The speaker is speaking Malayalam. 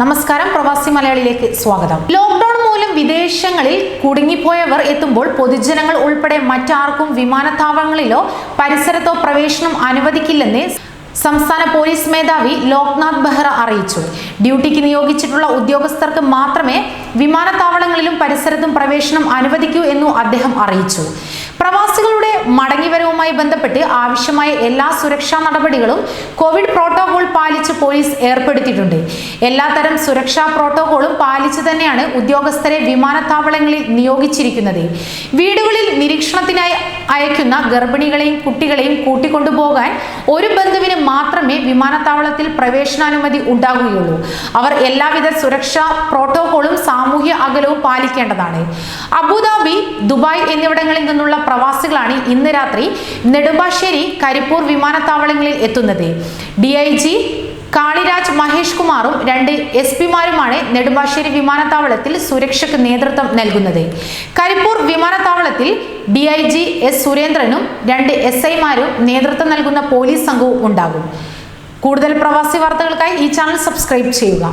നമസ്കാരം പ്രവാസി മലയാളിയിലേക്ക് സ്വാഗതം. ലോക്ക്ഡൌൺ മൂലം വിദേശങ്ങളിൽ കുടുങ്ങിപ്പോയവർ എത്തുമ്പോൾ പൊതുജനങ്ങൾ ഉൾപ്പെടെ മറ്റാർക്കും വിമാനത്താവളങ്ങളിലോ പരിസരത്തോ പ്രവേശനം അനുവദിക്കില്ലെന്ന് സംസ്ഥാന പോലീസ് മേധാവി ലോക്നാഥ് ബെഹ്റ അറിയിച്ചു. ഡ്യൂട്ടിക്ക് നിയോഗിച്ചിട്ടുള്ള ഉദ്യോഗസ്ഥർക്ക് മാത്രമേ വിമാനത്താവളങ്ങളിലും പരിസരത്തും പ്രവേശനം അനുവദിക്കൂ എന്നും അദ്ദേഹം അറിയിച്ചു. പ്രവാസികളുടെ മടങ്ങിവരവുമായി ബന്ധപ്പെട്ട് ആവശ്യമായ എല്ലാ സുരക്ഷാ നടപടികളും കോവിഡ് പ്രോട്ടോകോൾ പാലിച്ച് പോലീസ് ഏർപ്പെടുത്തിയിട്ടുണ്ട്. എല്ലാത്തരം സുരക്ഷാ പ്രോട്ടോകോളും പാലിച്ചു തന്നെയാണ് ഉദ്യോഗസ്ഥരെ വിമാനത്താവളങ്ങളിൽ നിയോഗിച്ചിരിക്കുന്നത്. വീടുകളിൽ നിരീക്ഷണത്തിനായി അയക്കുന്ന ഗർഭിണികളെയും കുട്ടികളെയും കൂട്ടിക്കൊണ്ടുപോകാൻ ഒരു ബന്ധുവിന് മാത്രമേ വിമാനത്താവളത്തിൽ പ്രവേശനാനുമതി ഉണ്ടാകുകയുള്ളൂ. അവർ എല്ലാവിധ സുരക്ഷാ പ്രോട്ടോകോളും സാമൂഹ്യ അകലവും പാലിക്കേണ്ടതാണ്. അബുദാബി ദുബായ് എന്നിവിടങ്ങളിൽ നിന്നുള്ള പ്രവാസികളാണ് ഇന്ന് രാത്രി നെടുമ്പാശ്ശേരി കരിപ്പൂർ വിമാനത്താവളങ്ങളിൽ എത്തുന്നത്. D I G Kaliraj Mahesh കുമാറും രണ്ട് എസ് പിമാരുമാണ് നെടുമ്പാശ്ശേരി വിമാനത്താവളത്തിൽ സുരക്ഷയ്ക്ക് നേതൃത്വം നൽകുന്നത്. കരിപ്പൂർ വിമാനത്താവളത്തിൽ ഡി ഐ ജി എസ് സുരേന്ദ്രനും രണ്ട് എസ് ഐമാരും നേതൃത്വം നൽകുന്ന പോലീസ് സംഘവും ഉണ്ടാകും. കൂടുതൽ പ്രവാസി വാർത്തകൾക്കായി ഈ ചാനൽ സബ്സ്ക്രൈബ് ചെയ്യുക.